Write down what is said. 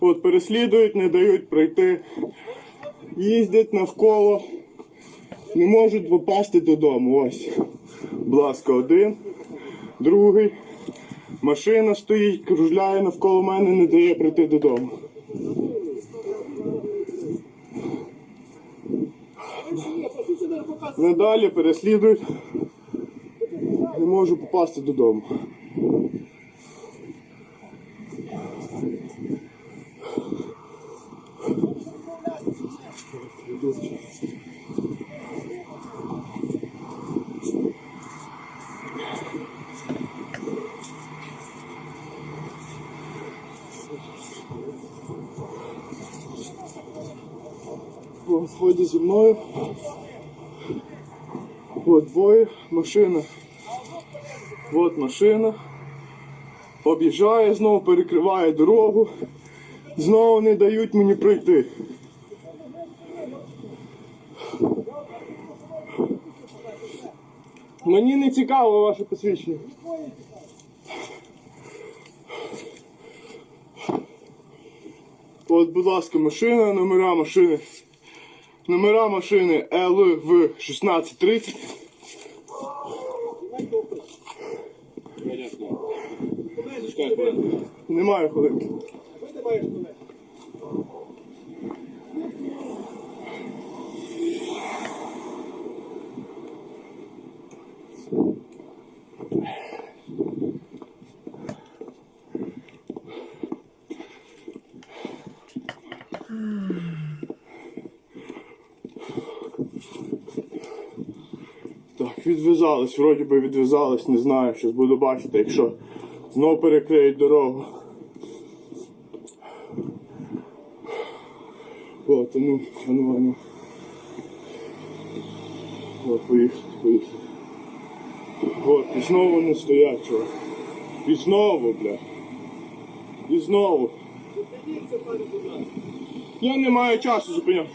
От переслідують, не дають пройти. Їздять навколо. Не можуть попасти додому. Ось. Будь ласка, один, другий. Машина стоїть, кружляє навколо мене, не дає прийти додому. Надалі переслідують. Не можу попасти додому. О, Сході зі мною. От двоє, машина. От машина. Об'їжджає, знову перекриває дорогу. Знову не дають мені пройти. Мені не цікаво ваше посвідчення. От, будь ласка, машина, номера машини. Номера машини ЛВ 1630. Немає хвилинки. Так, відв'язались, вроді би відв'язались, не знаю, щось буду бачити, якщо знову перекриють дорогу. Ну, а ну, а ну. От, поїхали, поїхали. От, і знову не стоять, чувак. І знову, бля. І знову. Я не маю часу зупиняти.